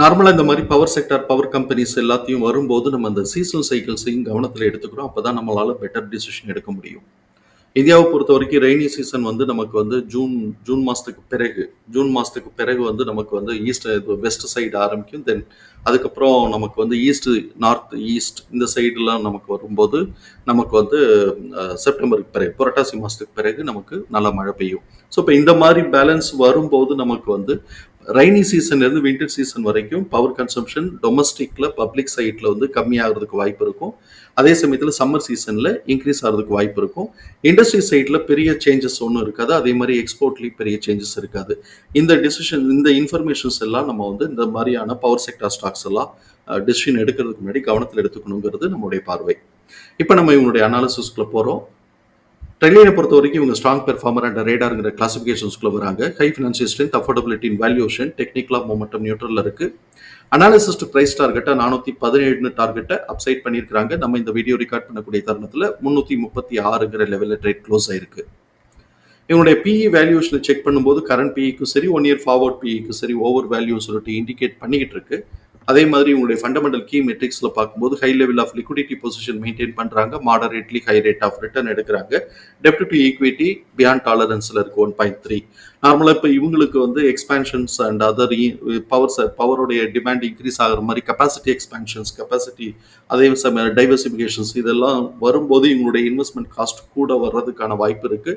நார்மலாக இந்த மாதிரி பவர் செக்டார் பவர் கம்பெனிஸ் எல்லாத்தையும் வரும்போது நம்ம அந்த சீசனல் சைக்கிள்ஸையும் கவனத்தில் எடுத்துக்கிறோம். அப்போ தான் நம்மளால் பெட்டர் டிசிஷன் எடுக்க முடியும். இந்தியாவை பொறுத்த வரைக்கும் ரெய்னி சீசன் வந்து நமக்கு வந்து ஜூன் ஜூன் மாதத்துக்கு பிறகு ஜூன் மாதத்துக்கு பிறகு வந்து நமக்கு வந்து ஈஸ்ட் வெஸ்ட் சைடு ஆரம்பிக்கும். தென் அதுக்கப்புறம் நமக்கு வந்து ஈஸ்ட் நார்த் ஈஸ்ட் இந்த சைடுலாம் நமக்கு வரும்போது நமக்கு வந்து செப்டம்பருக்கு பிறகு புரட்டாசி மாதத்துக்கு பிறகு நமக்கு நல்ல மழை பெய்யும். ஸோ இப்போ இந்த மாதிரி பேலன்ஸ் வரும்போது நமக்கு வந்து ரைனி சீசன்லேருந்து வின்டர் சீசன் வரைக்கும் பவர் கன்சம்ஷன் டொமஸ்டிக்கில் பப்ளிக் சைட்டில் வந்து கம்மியாகிறதுக்கு வாய்ப்பு இருக்கும். அதே சமயத்தில் சம்மர் சீசனில் இன்க்ரீஸ் ஆகிறதுக்கு வாய்ப்பு இருக்கும். இண்டஸ்ட்ரி சைட்டில் பெரிய சேஞ்சஸ் ஒன்றும் இருக்காது. அதே மாதிரி எக்ஸ்போர்ட்லேயும் பெரிய சேஞ்சஸ் இருக்காது. இந்த டிசிஷன் இந்த இன்ஃபர்மேஷன்ஸ் எல்லாம் நம்ம வந்து இந்த மாதிரியான பவர் செக்டார் ஸ்டாக்ஸ் எல்லாம் டிசிஷன் எடுக்கிறதுக்கு முன்னாடி கவனத்தில் எடுத்துக்கணுங்கிறது நம்மளுடைய பார்வை. இப்போ நம்ம இவங்களுடைய அனாலிசிஸ்க்குள்ளே போகிறோம் ட்ரெயினை பொறுத்த வரைக்கும் இவங்க ஸ்ட்ராங் பெர்ஃபார்மர் அண்ட் ரேடாருங்கிற கிளாசிஃபிகேஷன்ஸ்குள்ள வராங்க. High financial strength affordability in valuation டெக்னிக்கலாக மொமெண்டம் நியூட்ரலில் இருக்கு. அனாலிசிஸ்ட் பிரைஸ் டார்கெட்டை நானூற்றி பதினேழுன்னு டார்கெட்டை அப்சைட் பண்ணியிருக்காங்க நம்ம இந்த வீடியோ ரெக்கார்ட் பண்ணக்கூடிய தருணத்தில் முந்நூற்றி முப்பத்தி ஆறுங்கிற லெவலில் ட்ரேட் க்ளோஸ் ஆயிருக்கு. இவனுடைய பிஇ வேல்யூஷனை செக் பண்ணும்போது கரண்ட் பிஇக்கும் சரி ஒன் இயர் ஃபார்வர்ட் பிஇக்கும் சரி ஓவர் வேல்யூன்னு சொல்லிட்டு இண்டிகேட் பண்ணிக்கிட்டு இருக்கு. அதே மாதிரி உங்களுடைய ஃபண்டமெண்டல் கீ மெட்ரிக்ஸில் பார்க்கும்போது high level of liquidity position maintain பண்ணுறாங்க moderately high rate of return எடுக்கிறாங்க. டெப்ட் டு ஈக்விட்டி பியாண்ட் டாலரன்ஸில் இருக்கு ஒன் பாயிண்ட் த்ரீ நார்மலாக இப்போ இவங்களுக்கு வந்து எக்ஸ்பேன்ஷன்ஸ் அண்ட் அதர் பவர் பவருடைய டிமாண்ட் இன்க்ரீஸ் ஆகிற மாதிரி கெப்பாசிட்டி எக்ஸ்பேன்ஷன்ஸ் கெப்பாசிட்டி அதே சமயம் டைவர்சிஃபிகேஷன்ஸ் இதெல்லாம் வரும்போது இவங்களுடைய இன்வெஸ்ட்மெண்ட் காஸ்ட் கூட வர்றதுக்கான வாய்ப்பு இருக்கு.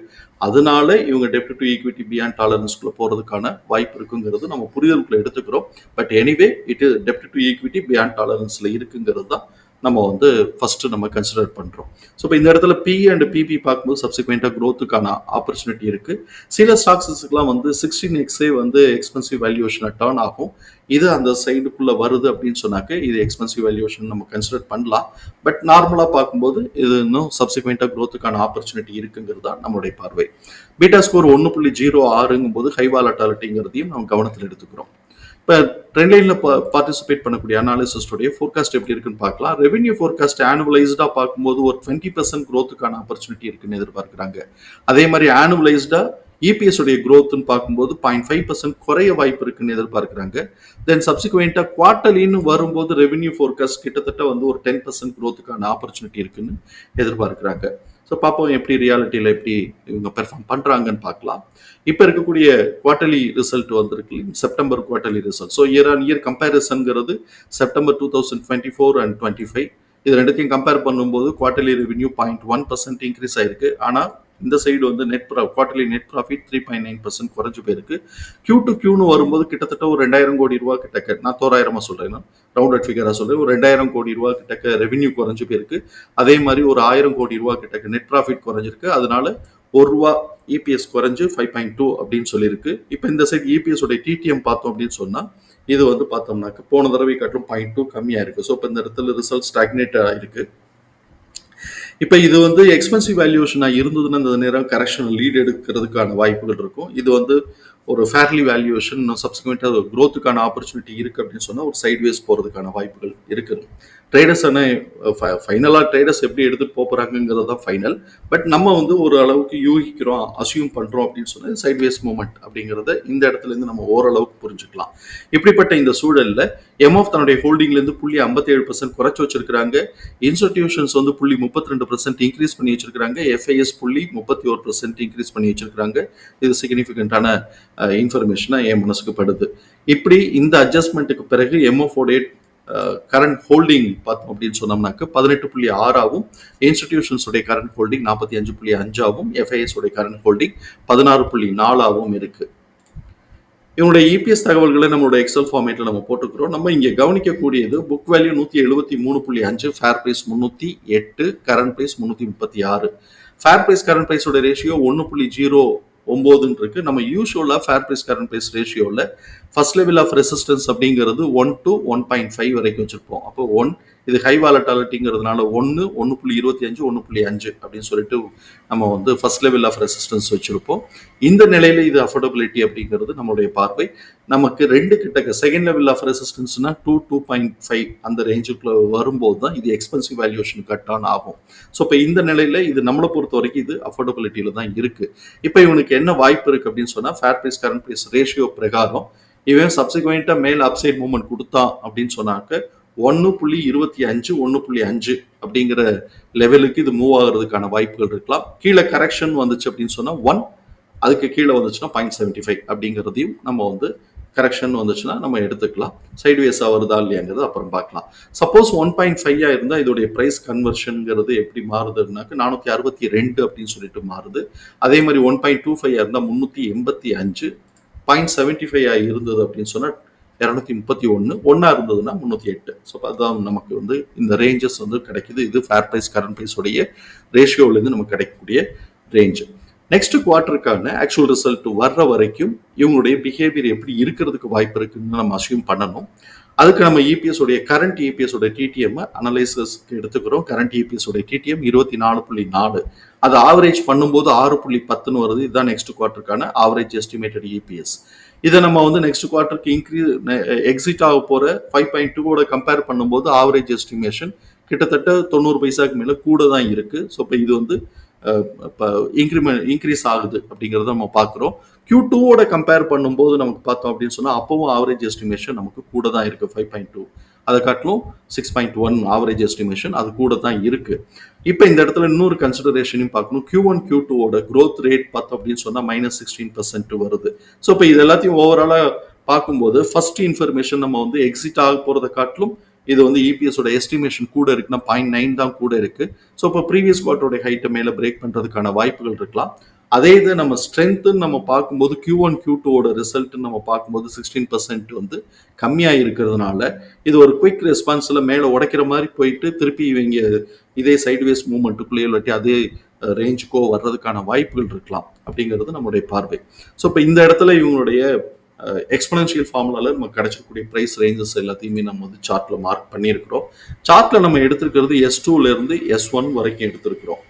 அதனால இவங்க டெப்ட் டு ஈக்விட்டி பியாண்ட் டாலரன்ஸ்குள்ளே போறதுக்கான வாய்ப்பு இருக்குங்கிறது நம்ம புரிதலுக்குள்ள எடுத்துக்கிறோம். பட் எனிவே இட் டெப்ட் டு ஈக்விட்டி பியாண்ட் டாலரன்ஸ்ல இருக்குங்கிறது தான் நம்ம வந்து ஃபஸ்ட்டு நம்ம கன்சிடர் பண்ணுறோம் ஸோ இப்போ இந்த இடத்துல பி அண்ட் பிபி பார்க்கும்போது சப்சிக்வெண்ட்டாக க்ரோத்துக்கான ஆப்பர்ச்சுனிட்டி இருக்குது சில ஸ்டாக்ஸஸ்க்குலாம் வந்து சிக்ஸ்டீன் எக்ஸே வந்து எக்ஸ்பென்சிவ் வேல்யூஷனை டேர்ன் ஆகும். இது அந்த சைடுக்குள்ளே வருது அப்படின்னு சொன்னாக்க இது எக்ஸ்பென்சிவ் வேல்யூஷன் நம்ம கன்சிடர் பண்ணலாம். பட் நார்மலாக பார்க்கும்போது இது இன்னும் சப்சிக்வெண்ட்டாக க்ரோத்துக்கான ஆப்பர்ச்சுனிட்டி இருக்குங்கிறது தான் நம்மளுடைய பார்வை. பீட்டா ஸ்கோர் ஒன்று புள்ளி ஜீரோ ஆறுங்கும் போது ஹை வாலட்டாலிட்டிங்கிறதையும் நம்ம கவனத்தில் எடுத்துக்கிறோம். இப்போ ட்ரெண்ட் லைனில் பார்ட்டிசிபேட் பண்ணக்கூடிய அனாலிசிஸ்டோடைய ஃபோர்காஸ்ட் எப்படி இருக்குன்னு பார்க்கலாம். ரெவென்யூ ஃபோர்காஸ்ட் ஆனுவலைஸ்டாக பார்க்கும்போது ஒரு டுவெண்ட்டி பர்சன்ட் க்ரோத்துக்கான ஆப்பர்ச்சுனிட்டி இருக்குன்னு எதிர்பார்க்குறாங்க. அதே மாதிரி ஆனுவலைஸ்டாக இபிஎஸ் உடைய க்ரோத்துன்னு பார்க்கும்போது பாயிண்ட் ஃபைவ் பர்சன்ட் குறைய வாய்ப்பு இருக்குன்னு எதிர்பார்க்குறாங்க. தென் சப்சிக்வெண்ட்டாக குவார்ட்டர்லின்னு வரும்போது ரெவென்யூ ஃபோர்காஸ்ட் கிட்டத்தட்ட வந்து ஒரு டென் பர்சன்ட் க்ரோத்துக்கான ஆப்பர்ச்சுனிட்டி இருக்குன்னு எதிர்பார்க்குறாங்க. ஸோ பார்ப்போம் எப்படி ரியாலிட்டியில் எப்படி இவங்க பெர்ஃபார்ம் பண்ணுறாங்கன்னு பார்க்கலாம். இப்போ இருக்கக்கூடிய குவார்ட்டர்லி ரிசல்ட் வந்திருக்கு. September quarterly result so year on year கம்பேரிசன்கிறது September two thousand twenty four and twenty five இது ரெண்டுத்தையும் கம்பேர் பண்ணும்போது quarterly revenue point one percent increase ஆயிருக்கு. ஆனால் இந்த சைடு வந்து நெட் ப்ரா quarterly net profit three point nine percent குறைஞ்சு போயிருக்கு. கியூ டு கியூன்னு வரும்போது கிட்டத்தட்ட ஒரு ரெண்டாயிரம் கோடி ரூபா கிட்டக்க நான் தொறாயிரமாக சொல்கிறேன் நான் ரவுண்டட் ஃபிகராக சொல்கிறேன் ஒரு ரெண்டாயிரம் கோடி ரூபா கிட்டக்க ரெவென்யூ குறைஞ்சு போயிருக்கு. அதே மாதிரி ஒரு ஆயிரம் கோடி ரூபா கிட்டக்க நெட் ப்ராஃபிட் குறைஞ்சிருக்கு. அதனால ஒரு ரூபா இபிஎஸ் குறைஞ்சு ஃபைவ் பாயிண்ட் டூ அப்படின்னு சொல்லியிருக்கு. இப்போ இந்த சைடு இபிஎஸ் உடைய டிடிஎம் பார்த்தோம் அப்படின்னு சொன்னால் இது வந்து பார்த்தோம்னாக்க போன தடவை காட்டிலும் பாயிண்ட் டூ கம்மியாக இருக்குது ஸோ இப்போ இந்த இடத்துல ரிசல்ட் ஸ்டாக்னேட் ஆகிருக்கு இப்போ இது வந்து எக்ஸ்பென்சிவ் வேல்யூவேஷனாக இருந்ததுன்னா இந்த நேரம் கரெக்ஷன் லீட் எடுக்கிறதுக்கான வாய்ப்புகள் இருக்கும். இது வந்து ஒரு ஃபேர்லி வேல்யூஷன் இன்னும் சப்சிக்வெண்ட்டாக ஒரு க்ரோத்துக்கான ஆப்பர்ச்சுனிட்டி இருக்குது அப்படின்னு சொன்னால் ஒரு சைட்வேஸ் போகிறதுக்கான வாய்ப்புகள் இருக்குது. ட்ரேடர்ஸ் ஆனால் ஃபைனலாக ட்ரேடர்ஸ் எப்படி எடுத்துகிட்டு போகிறாங்கிறது தான் ஃபைனல் பட் நம்ம வந்து ஒரு அளவுக்கு யூகிக்கிறோம் அசியூம் பண்ணுறோம் அப்படின்னு சொன்னால் சைட்வேஸ் மூமெண்ட் அப்படிங்கிறத இந்த இடத்துல இருந்து நம்ம ஓரளவுக்கு புரிஞ்சுக்கலாம். இப்படிப்பட்ட இந்த சூழலில் எம்எஃப் தன்னுடைய ஹோல்டிங்லேருந்து புள்ளி ஐம்பத்தேழு பர்சன்ட் குறைச்சி வச்சிருக்காங்க இன்ஸ்டிடியூஷன்ஸ் வந்து புள்ளி முப்பத்தி ரெண்டு பர்சன்ட் இன்க்ரீஸ் பண்ணி வச்சிருக்காங்க எஃப்ஐஎஸ் புள்ளி முப்பத்தி ஒரு பர்சன்ட் இன்க்ரீஸ் பண்ணி வச்சிருக்கிறாங்க. இது சிக்னிஃபிகண்டான இன்ஃபர்மேஷனாக என் மனசுக்கு படுது. இப்படி இந்த அட்ஜஸ்ட்மெண்ட்டுக்கு பிறகு எம்எஃப் உடைய கரண்ட் ஹோல்டிங் பார்த்தோம் அப்படின்னு சொன்னோம்னாக்க பதினெட்டு புள்ளி ஆறாவும் இன்ஸ்டிடியூஷன்ஸுடைய கரண்ட் ஹோல்டிங் நாற்பத்தி அஞ்சு புள்ளி அஞ்சாவும் எஃப்ஐஎஸ் உடைய கரண்ட் ஹோல்டிங் பதினாறு புள்ளி நாலாவும் இருக்குது இவனுடைய இபிஎஸ் தகவல்களை நம்மளோட எக்ஸல் ஃபார்மேட்டில் நம்ம போட்டுக்கிறோம். நம்ம இங்கே கவனிக்கக்கூடியது புக் வேல்யூ நூற்றி எழுபத்தி மூணு புள்ளி அஞ்சு ஃபேர் ப்ரைஸ் முந்நூற்றி எட்டு கரண்ட் ப்ரைஸ் முந்நூற்றி முப்பத்தி ஆறு. ஃபேர் ப்ரைஸ் கரண்ட் ப்ரைஸோட ரேஷியோ ஒன்று புள்ளி ஜீரோ ஒம்போதுன்னு இருக்கு. நம்ம யூஸ்வலாக ஃபேர் ப்ரைஸ் கரண்ட் ப்ரைஸ் ரேஷியோவில் ஃபர்ஸ்ட் லெவல் ஆஃப் ரெசிஸ்டன்ஸ் அப்படிங்கிறது one to one point five வரைக்கும் வச்சிருப்போம். அப்போ ஒன் இது ஹை வாலட்டாலிட்டிங்கிறதுனால ஒன்று ஒன்று புள்ளி இருபத்தி அஞ்சு ஒன்று புள்ளி அஞ்சு அப்படின்னு சொல்லிட்டு நம்ம வந்து ஃபர்ஸ்ட் லெவல் ஆஃப் ரெசிஸ்டன்ஸ் வச்சுருப்போம். இந்த நிலையில் இது அஃபோர்டபிலிட்டி அப்படிங்கிறது நம்மளுடைய பார்வை. நமக்கு ரெண்டு கிட்டக்க செகண்ட் லெவல் ஆஃப் ரெசிஸ்டன்ஸ்னா டூ டூ பாயிண்ட் ஃபைவ் அந்த ரேஞ்சுக்குள்ள வரும்போது தான் இது எக்ஸ்பென்சிவ் வேல்யூஷன் கட் ஆன் ஆகும். ஸோ இப்போ இந்த நிலையில் இது நம்மளை பொறுத்த வரைக்கும் இது அஃபோர்டபிலிட்டியில் தான் இருக்குது இப்போ இவனுக்கு என்ன வாய்ப்பு இருக்குது அப்படின்னு சொன்னால் fair price current price ratio பிரகாரம் இவன் சப்சிக்வெண்ட்டாக மேல் அப்சைட் மூவ்மெண்ட் கொடுத்தான் அப்படின்னு சொன்னாக்க ஒன்று புள்ளி இருபத்தி அஞ்சு ஒன்று புள்ளி அஞ்சு அப்படிங்கிற லெவலுக்கு இது மூவ் ஆகுறதுக்கான வாய்ப்புகள் இருக்கலாம். கீழே கரெக்ஷன் வந்துச்சு அப்படின்னு சொன்னால் ஒன் அதுக்கு கீழே வந்துச்சுன்னா பாயிண்ட் செவன்ட்டி ஃபைவ் அப்படிங்கிறதையும் நம்ம வந்து கரெக்ஷன் வந்துச்சுன்னா நம்ம எடுத்துக்கலாம். சைட்வேஸாக வருதா இல்லையாங்கிறது அப்புறம் பார்க்கலாம். சப்போஸ் ஒன் பாயிண்ட் ஃபைவாக இருந்தால் இதோடைய ப்ரைஸ் கன்வர்ஷனுங்கிறது எப்படி மாறுதுன்னாக்க நானூற்றி அறுபத்தி ரெண்டு அப்படின்னு சொல்லிட்டு மாறுது. அதே மாதிரி ஒன் பாயிண்ட் டூ ஃபைவாக இருந்தால் முந்நூற்றி எண்பத்தி அஞ்சு பாயிண்ட் செவன்ட்டி ஃபைவ் இருந்தது அப்படின்னு சொன்னால் இரநூத்தி முப்பத்தி ஒன்று ஒன்றா இருந்ததுன்னா முந்நூற்றி எட்டு. ஸோ அதுதான் நமக்கு வந்து இந்த ரேஞ்சஸ் வந்து கிடைக்குது. இது ஃபேர் ப்ரைஸ் கரண்ட் ப்ரைஸோடைய ரேஷியோவிலேருந்து நமக்கு கிடைக்கக்கூடிய ரேஞ்சு நெக்ஸ்ட் குவார்ட்டருக்கான ஆக்சுவல் ரிசல்ட் வர்ற வரைக்கும் இவங்களுடைய பிஹேவியர் எப்படி இருக்கிறதுக்கு வாய்ப்பு இருக்குன்னு நம்ம அசியூம் பண்ணணும். அதுக்கு நம்ம இபிஎஸ் உடைய கரண்ட் இபிஎஸ் உடைய டிடிஎம் அனலைசஸ்க்கு எடுத்துக்கிறோம். கரண்ட் இபிஎஸ் உடைய டிடிஎம் இருபத்தி நாலு புள்ளி நாலு. அது ஆவரேஜ் பண்ணும்போது ஆறு புள்ளி பத்துன்னு வருது. இதுதான் நெக்ஸ்ட் குவார்ட்டருக்கான ஆவரேஜ் எஸ்டிமேட்டட் இபிஎஸ் இதை நம்ம வந்து நெக்ஸ்ட் குவார்ட்டருக்கு இன்க்ரீஸ் எக்ஸிட் ஆக போற ஃபைவ் பாயிண்ட் டூவோட கம்பேர் பண்ணும்போது ஆவரேஜ் எஸ்டிமேஷன் கிட்டத்தட்ட தொண்ணூறு பைசாக்கு மேல கூட தான் இருக்கு. ஸோ இப்போ இது வந்து இப்போ இன்க்ரிமெண்ட் இன்க்ரீஸ் ஆகுது அப்படிங்கிறத நம்ம பார்க்குறோம். கியூ டூவோட கம்பேர் பண்ணும்போது நமக்கு பார்த்தோம் அப்படின்னு சொன்னால் அப்பவும் ஆவரேஜ் எஸ்டிமேஷன் நமக்கு கூட தான் இருக்குது ஃபைவ் பாயிண்ட் டூ அதை காட்டிலும் six point one average estimation அது கூட தான் இருக்குது இப்போ இந்த இடத்துல இன்னொரு கன்சிடரேஷனையும் பார்க்கணும். கியூ ஒன் கியூ டூவோட க்ரோத் ரேட் பார்த்தோம் அப்படின்னு சொன்னால் மைனஸ் சிக்ஸ்டீன் பர்சன்ட் வருது. ஸோ இப்போ இது எல்லாத்தையும் ஓவராலாக பார்க்கும்போது ஃபர்ஸ்ட் இன்ஃபர்மேஷன் நம்ம வந்து எக்ஸிட் ஆக போகிறத காட்டிலும் இது வந்து இபிஎஸோட எஸ்டிமேஷன் கூட இருக்குன்னா பாயிண்ட் நைன் தான் கூட இருக்குது ஸோ இப்போ ப்ரீவியஸ் குவார்ட்டரோட ஹைட்டை மேலே பிரேக் பண்ணுறதுக்கான வாய்ப்புகள் இருக்கலாம். அதே இது நம்ம ஸ்ட்ரென்த்துன்னு நம்ம பார்க்கும்போது கியூ ஒன் கியூ டூவோட ரிசல்ட்டுன்னு நம்ம பார்க்கும்போது சிக்ஸ்டீன் பர்சன்ட் வந்து கம்மியாக இருக்கிறதுனால இது ஒரு குயிக் ரெஸ்பான்ஸில் மேலே உடைக்கிற மாதிரி போயிட்டு திருப்பி இவங்க இதே சைட்வேஸ் மூமெண்ட்டுக்குள்ளேயே இல்லாட்டி அதே ரேஞ்சுக்கோ வர்றதுக்கான வாய்ப்புகள் இருக்கலாம் அப்படிங்கிறது நம்மளுடைய பார்வை. ஸோ இப்போ இந்த இடத்துல இவங்களுடைய எக்ஸ்பனன்ஷியல் ஃபார்முலால நம்ம கிடைச்சிருக்கக்கூடிய ப்ரைஸ் ரேஞ்சஸ் எல்லாத்தையுமே நம்ம வந்து சார்ட்டில் மார்க் பண்ணியிருக்கிறோம். சார்ட்டில் நம்ம எடுத்திருக்கிறது எஸ் டூலேருந்து எஸ் ஒன் வரைக்கும் எடுத்திருக்கிறோம்.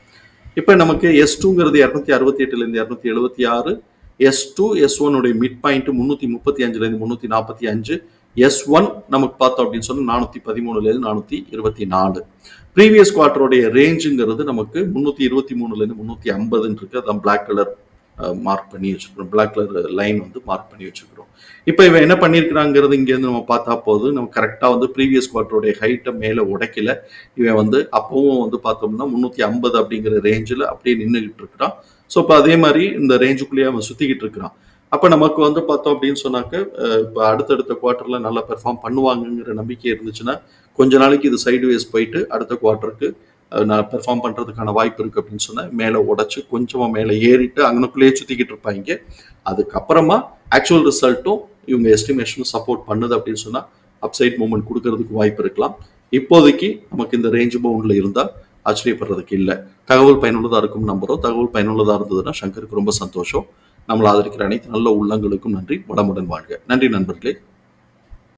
இப்போ நமக்கு எஸ் டூங்கிறது இரநூத்தி அறுபத்தி எட்டுலேருந்து இரநூத்தி எழுபத்தி ஆறு எஸ் டூ எஸ் ஒன்னுடைய மிட் பாயிண்ட் முந்நூற்றி முப்பத்தி அஞ்சுலேருந்து முந்நூற்றி நாற்பத்தி அஞ்சு எஸ் ஒன் நமக்கு பார்த்தோம் அப்படின்னு சொன்னால் நானூற்றி பதிமூணுலேருந்து நானூற்றி இருபத்தி நாலு. ப்ரீவியஸ் குவார்டருடைய ரேஞ்சுங்கிறது நமக்கு முந்நூற்றி இருபத்தி மூணுலேருந்து முந்நூற்றி ஐம்பதுன்னு இருக்குது அதான் பிளாக் கலர் மார்க் பண்ணி வச்சுக்கிறோம் பிளாக் கலர் லைன் வந்து மார்க் பண்ணி வச்சுக்கிறோம் இப்போ இவன் என்ன பண்ணியிருக்கிறாங்கிறது இங்கேருந்து நம்ம பார்த்தா போது நம்ம கரெக்டாக வந்து ப்ரீவியஸ் குவார்ட்டருடைய ஹைட்டை மேலே உடைக்கல. இவன் வந்து அப்பவும் வந்து பார்த்தோம்னா முந்நூற்றி ஐம்பது அப்படிங்கிற ரேஞ்சில் அப்படியே நின்றுக்கிட்டு இருக்கிறான். ஸோ இப்போ அதே மாதிரி இந்த ரேஞ்சுக்குள்ளேயே அவன் சுற்றிக்கிட்டு இருக்கிறான். அப்போ நமக்கு வந்து பார்த்தோம் அப்படின்னு சொன்னாக்க இப்போ அடுத்தடுத்த குவார்ட்டரில் நல்லா பெர்ஃபார்ம் பண்ணுவாங்கங்கிற நம்பிக்கை இருந்துச்சுன்னா கொஞ்ச நாளைக்கு இது சைடு வேஸ் போயிட்டு அடுத்த குவார்ட்டருக்கு நான் பெர்ஃபார்ம் பண்ணுறதுக்கான வாய்ப்பு இருக்குது அப்படின்னு சொன்னால் மேலே உடச்சி கொஞ்சமாக மேலே ஏறிட்டு அங்கனுக்குள்ளேயே சுற்றிக்கிட்டு இருப்பாங்க. அதுக்கப்புறமா ஆக்சுவல் ரிசல்ட்டும் இவங்க எஸ்டிமேஷனும் சப்போர்ட் பண்ணுது அப்படின்னு சொன்னால் அப்சைட் மூமெண்ட் கொடுக்கறதுக்கு வாய்ப்பு இருக்கலாம். இப்போதைக்கு நமக்கு இந்த ரேஞ்ச் பவுண்டில் இருந்தால் ஆச்சரியப்படுறதுக்கு இல்லை. தகவல் பயனுள்ளதாக இருக்கும் நம்புகிறோம் தகவல் பயனுள்ளதாக இருந்ததுன்னா சங்கருக்கு ரொம்ப சந்தோஷம். நம்மளை ஆதரிக்கிற அனைத்து நல்ல உள்ளங்களுக்கும் நன்றி. வளமுடன் வாழ்க. நன்றி நண்பர்களே.